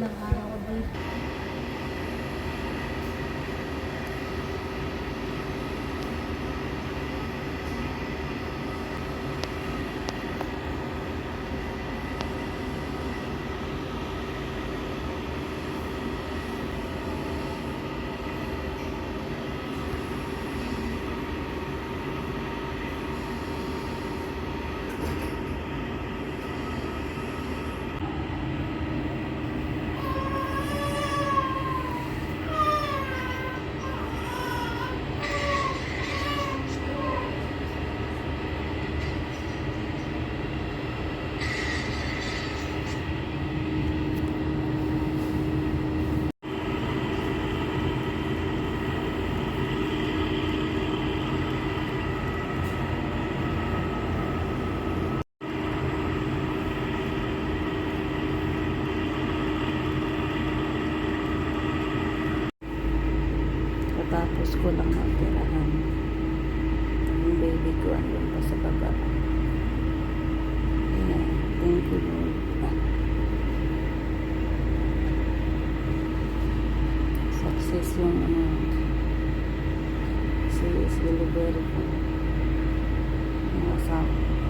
lang ha. pagkatapos ko lang matirahan. Yung baby ko andun pa sa baba. Yeah, thank you Lord. Success yung ano. She is delivery ko. Yung asawa.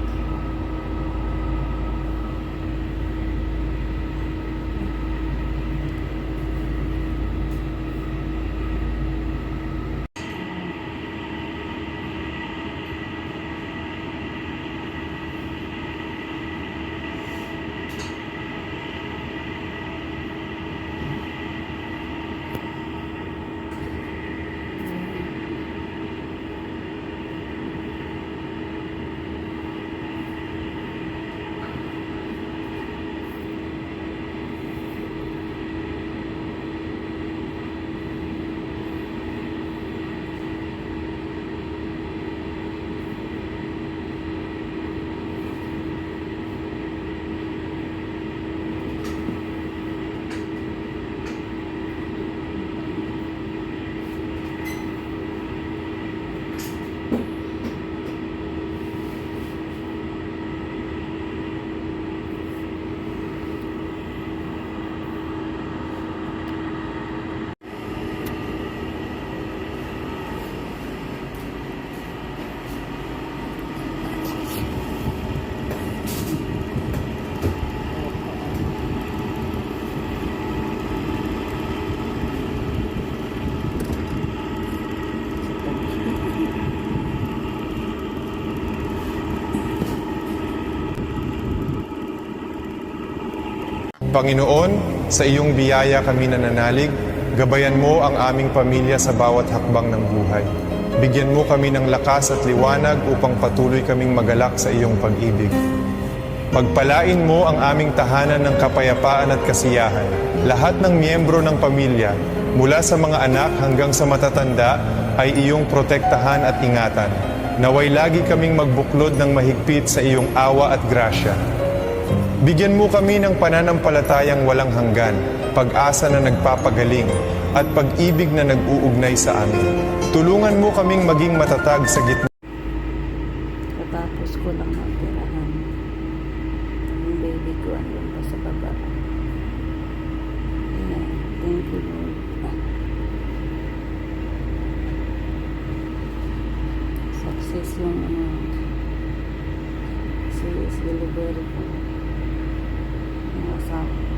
Panginoon, sa iyong biyaya kami nananalig, gabayan mo ang aming pamilya sa bawat hakbang ng buhay. Bigyan mo kami ng lakas at liwanag upang patuloy kaming magalak sa iyong pag-ibig. Pagpalain mo ang aming tahanan ng kapayapaan at kasiyahan. Lahat ng miyembro ng pamilya, mula sa mga anak hanggang sa matatanda, ay iyong protektahan at ingatan. Naway lagi kaming magbuklod ng mahigpit sa iyong awa at grasya. Bigyan mo kami ng pananampalatayang walang hanggan, pag-asa na nagpapagaling, at pag-ibig na nag-uugnay sa amin. Tulungan mo kaming maging matatag sa gitna Katapos ko lang matirahan. Yung baby ko andun pa sa baba. Ayan. Thank you, Lord. Success yung ano, CS delivery ko. Yung asawa ko.